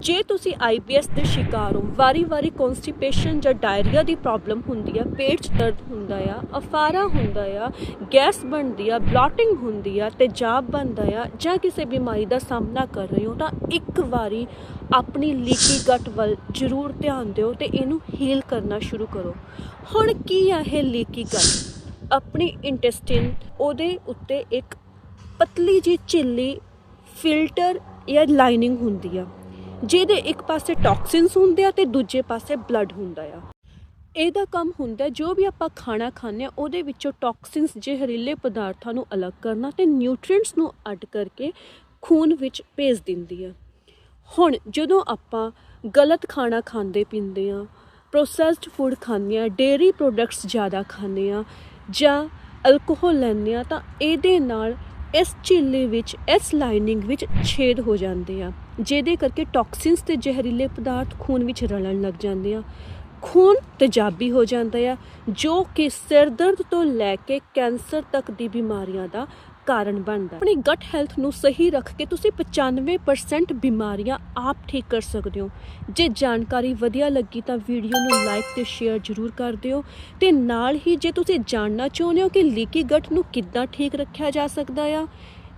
ਜੇ ਤੁਸੀਂ ਆਈਬੀਐਸ ਦੇ ਸ਼ਿਕਾਰ ਹੋ, ਵਾਰੀ-ਵਾਰੀ ਕਨਸਟੀਪੇਸ਼ਨ ਜਾਂ ਡਾਇਰੀਆ ਦੀ ਪ੍ਰੋਬਲਮ ਹੁੰਦੀ ਆ, ਪੇਟ 'ਚ ਦਰਦ ਹੁੰਦਾ ਆ, ਅਫਾਰਾ ਹੁੰਦਾ ਆ, ਗੈਸ ਬਣਦੀ ਆ ਬਲੋਟਿੰਗ ਹੁੰਦੀ ਆ ਤੇਜ਼ਾਬ ਬਣਦਾ ਆ, ਜਾਂ ਕਿਸੇ ਬਿਮਾਰੀ ਦਾ ਸਾਹਮਣਾ ਕਰ ਰਹੇ ਹੋ, ਤਾਂ ਇੱਕ ਵਾਰੀ ਆਪਣੀ ਲੀਕੀ ਗਟ ਵੱਲ ਜ਼ਰੂਰ ਧਿਆਨ ਦਿਓ ਤੇ ਇਹਨੂੰ ਹੀਲ ਕਰਨਾ ਸ਼ੁਰੂ ਕਰੋ। ਹੁਣ ਕੀ ਆ ਇਹ ਲੀਕੀ ਗਟ? ਆਪਣੀ ਇੰਟੈਸਟਿਨ ਉਹਦੇ ਉੱਤੇ ਇੱਕ ਪਤਲੀ ਜੀ ਝਿੱਲੀ ਫਿਲਟਰ ਜਾਂ ਲਾਈਨਿੰਗ ਹੁੰਦੀ ਆ। ਜਿਹਦੇ ਇੱਕ ਪਾਸੇ ਟੌਕਸਿਨਸ ਹੁੰਦੇ ਆ ਤੇ ਦੂਜੇ ਪਾਸੇ ਬਲੱਡ ਹੁੰਦਾ ਆ। ਇਹਦਾ ਕੰਮ ਹੁੰਦਾ ਜੋ ਵੀ ਆਪਾਂ ਖਾਣਾ ਖਾਂਦੇ ਆ, ਉਹਦੇ ਵਿੱਚੋਂ ਟੌਕਸਿਨਸ ਜ਼ਹਿਰੀਲੇ ਪਦਾਰਥਾਂ ਨੂੰ ਅਲੱਗ ਕਰਨਾ ਤੇ ਨਿਊਟ੍ਰੀਐਂਟਸ ਨੂੰ ਅੱਡ ਕਰਕੇ ਖੂਨ ਵਿੱਚ ਭੇਜ ਦਿੰਦੀ ਆ। ਹੁਣ ਜਦੋਂ ਆਪਾਂ ਗਲਤ ਖਾਣਾ ਖਾਂਦੇ ਪੀਂਦੇ ਆ ਪ੍ਰੋਸੈਸਡ ਫੂਡ ਖਾਂਦੇ ਆ ਡੇਅਰੀ ਪ੍ਰੋਡਕਟਸ ਜ਼ਿਆਦਾ ਖਾਂਦੇ ਆ ਜਾਂ ਅਲਕੋਹਲ ਲੈਂਦੇ ਆ ਤਾਂ ਇਹਦੇ ਨਾਲ ਇਸ ਝਿੱਲੀ ਵਿੱਚ, ਇਸ ਲਾਈਨਿੰਗ ਵਿੱਚ ਛੇਦ ਹੋ ਜਾਂਦੇ ਆ। ਜਿਹਦੇ ਕਰਕੇ ਟੌਕਸਿਨਸ ਤੇ ਜ਼ਹਿਰੀਲੇ ਪਦਾਰਥ ਖੂਨ ਵਿੱਚ ਰਲਣ ਲੱਗ ਜਾਂਦੇ ਆ। ਖੂਨ ਤੇਜ਼ਾਬੀ ਹੋ ਜਾਂਦਾ ਆ, ਜੋ ਕਿ ਸਿਰ ਦਰਦ ਤੋਂ ਲੈ ਕੇ ਕੈਂਸਰ ਤੱਕ ਦੀ ਬਿਮਾਰੀਆਂ ਦਾ ਕਾਰਨ ਬਣਦਾ। ਆਪਣੀ ਗਟ ਹੈਲਥ ਨੂੰ ਸਹੀ ਰੱਖ ਕੇ ਤੁਸੀਂ 95% ਬਿਮਾਰੀਆਂ ਆਪ ਠੀਕ ਕਰ ਸਕਦੇ ਹੋ। ਜੇ ਜਾਣਕਾਰੀ ਵਧੀਆ ਲੱਗੀ ਤਾਂ ਵੀਡੀਓ ਨੂੰ ਲਾਈਕ ਤੇ ਸ਼ੇਅਰ ਜ਼ਰੂਰ ਕਰ ਦਿਓ। ਤੇ ਨਾਲ ਹੀ ਜੇ ਤੁਸੀਂ ਜਾਣਨਾ ਚਾਹੁੰਦੇ ਹੋ ਕਿ ਲੀਕੀ ਗਟ ਨੂੰ ਕਿੱਦਾਂ ਠੀਕ ਰੱਖਿਆ ਜਾ ਸਕਦਾ ਆ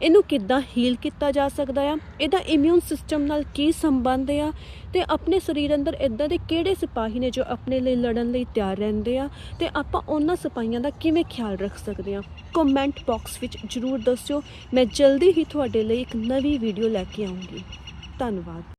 ਇਹਨੂੰ ਕਿੱਦਾਂ ਹੀਲ ਕੀਤਾ ਜਾ ਸਕਦਾ ਆ? ਇਹਦਾ ਇਮਿਊਨ ਸਿਸਟਮ ਨਾਲ ਕੀ ਸੰਬੰਧ ਆ? ਤੇ ਆਪਣੇ ਸਰੀਰ ਅੰਦਰ ਇਦਾਂ ਦੇ ਕਿਹੜੇ ਸਿਪਾਹੀ ਨੇ ਜੋ ਆਪਣੇ ਲਈ ਲੜਨ ਲਈ ਤਿਆਰ ਰਹਿੰਦੇ ਆ? ਤੇ ਆਪਾਂ ਉਹਨਾਂ ਸਿਪਾਹੀਆਂ ਦਾ ਕਿਵੇਂ ਖਿਆਲ ਰੱਖ ਸਕਦੇ ਆ? ਕਮੈਂਟ ਬਾਕਸ ਵਿੱਚ ਜਰੂਰ ਦੱਸਿਓ। ਮੈਂ ਜਲਦੀ ਹੀ ਤੁਹਾਡੇ ਲਈ ਇੱਕ ਨਵੀਂ ਵੀਡੀਓ ਲੈ ਕੇ ਆਉਂਗੀ। ਧੰਨਵਾਦ।